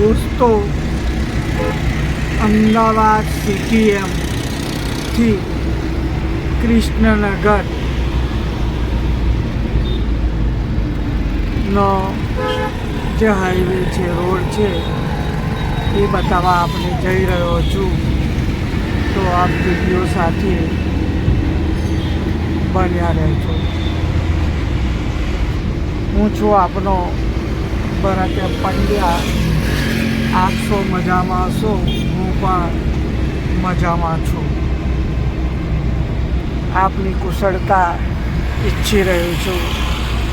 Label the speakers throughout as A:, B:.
A: દોસ્તો, અમદાવાદ સીટીએમથી કૃષ્ણનગર નો જે હાઈવે છે રોડ છે, એ બતાવવા આપણે જઈ રહ્યો છું. તો આપ વીડિયો સાથે બન્યા રહેજો. હું છું આપનો ભરત પંડ્યા. આપ સૌ મજામાં છો હું પણ મજામાં છું. આપની કુશળતા ઈચ્છી રહ્યો છું.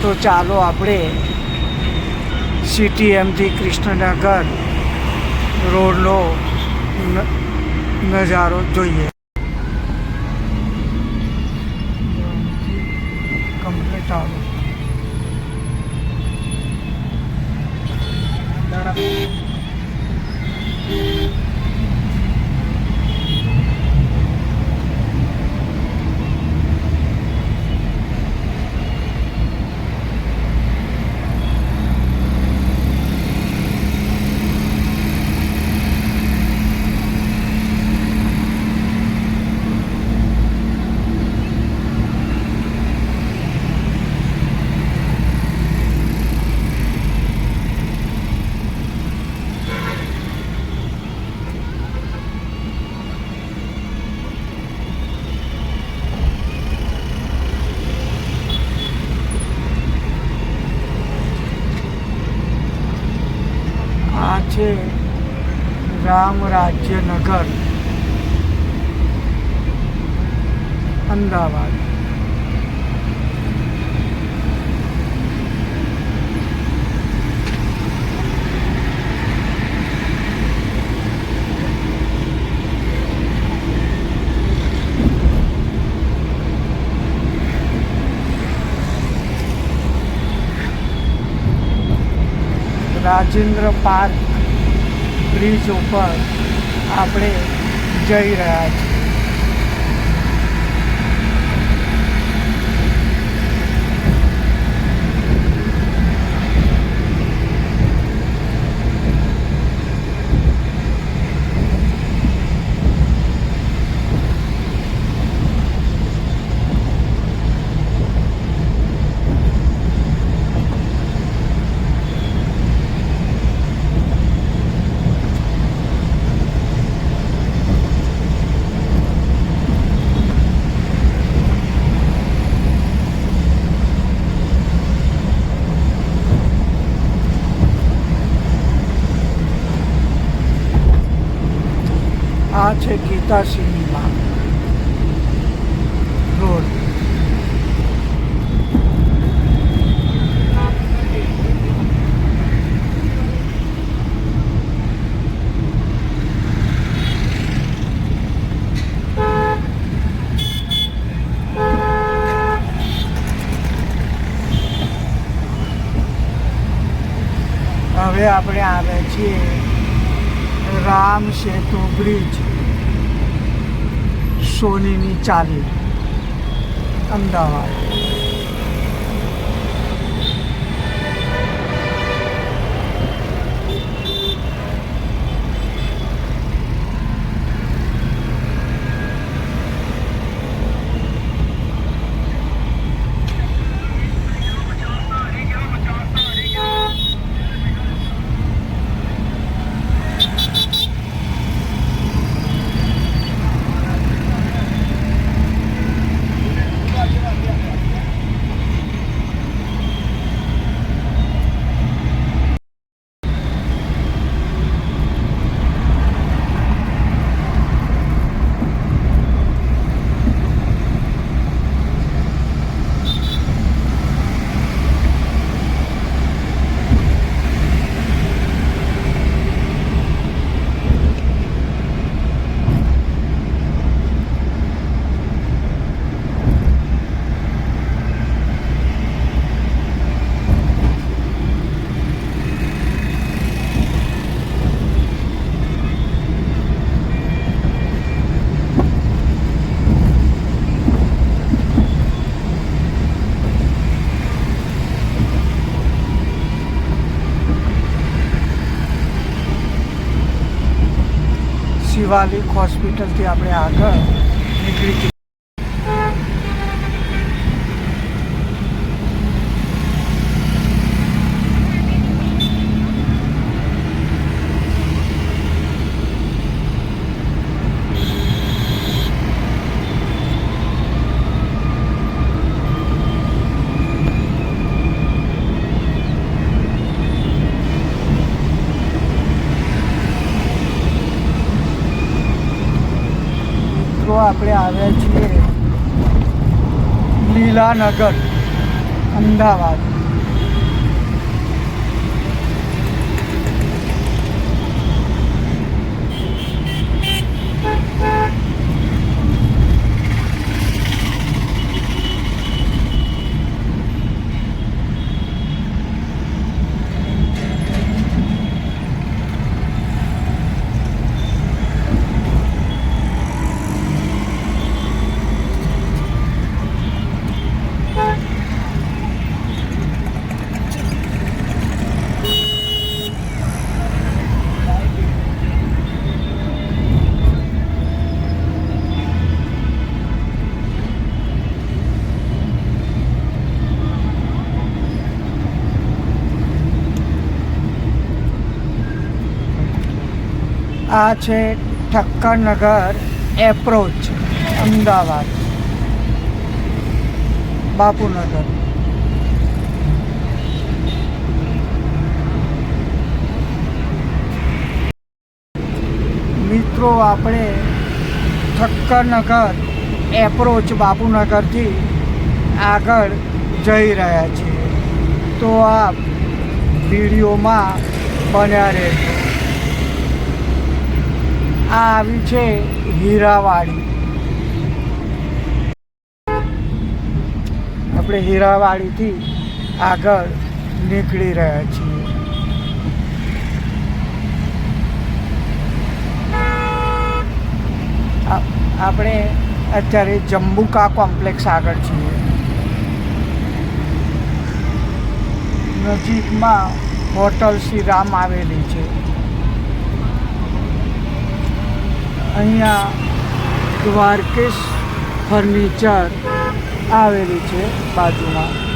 A: તો ચાલો આપણે સીટીએમથી કૃષ્ણનગર રોડનો નજારો જોઈએ. કમ્પ્લીટ આવે આ છે રામ રાજ્યનગર અમદાવાદ રાજેન્દ્ર પાર્ક બ્રિજ ઉપર આપણે જઈ રહ્યા છીએ. આ છે ગીતા સિનેમા રોડ હવે આપણે આવે છીએ રામ સેતુ બ્રિજ સોનીની ચાલી અમદાવાદ શિવાલિક હોસ્પિટલથી આપણે આગળ નીકળી આપણે આવ્યા છીએ લીલાનગર અમદાવાદ. આ છે ઠક્કરનગર એપ્રોચ અમદાવાદ. બાપુનગર. મિત્રો, આપણે ઠક્કરનગર એપ્રોચ બાપુનગરથી આગળ જઈ રહ્યા છીએ. તો આપ વિડીયોમાં બન્યા રહેજો. આ આવી છે હીરાવાડી. આપણે હીરાવાડીથી આગળ નીકળી રહ્યા છીએ. આપણે અત્યારે જંબુકા કોમ્પ્લેક્સ આગળ છીએ. નજીકમાં હોટલ શ્રી રામ આવેલી છે. અહીંયા દ્વારકેશ ફર્નિચર આવેલી છે બાજુમાં.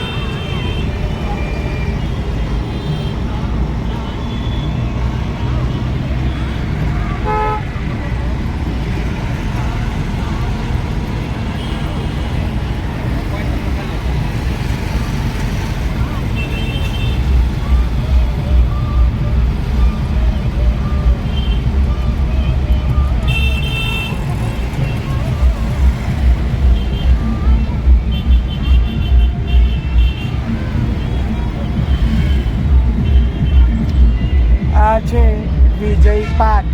A: વિજય પાર્ક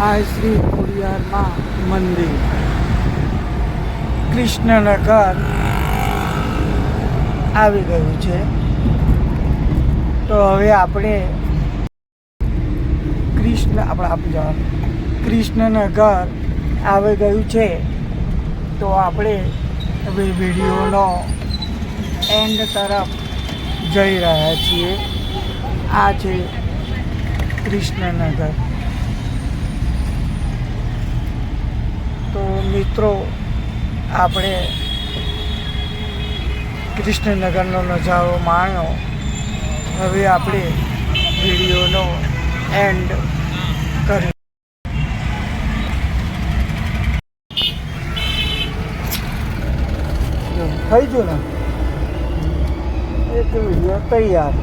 A: આ શ્રી ખોડિયારમાં મંદિર. કૃષ્ણનગર આવી ગયું છે. તો હવે આપણે કૃષ્ણ, આપણે આપી જવાનું. ઘર આવી ગયું છે. તો આપણે હવે વિડીયોનો એન્ડ તરફ જઈ રહ્યા છીએ. આ છે કૃષ્ણનગર તો મિત્રો આપણે કૃષ્ણનગરનો નજારો માણ્યો હવે આપણે વિડીયોનો એન્ડ કરી થઈ ગયું ને? એક વીડિયો તૈયાર.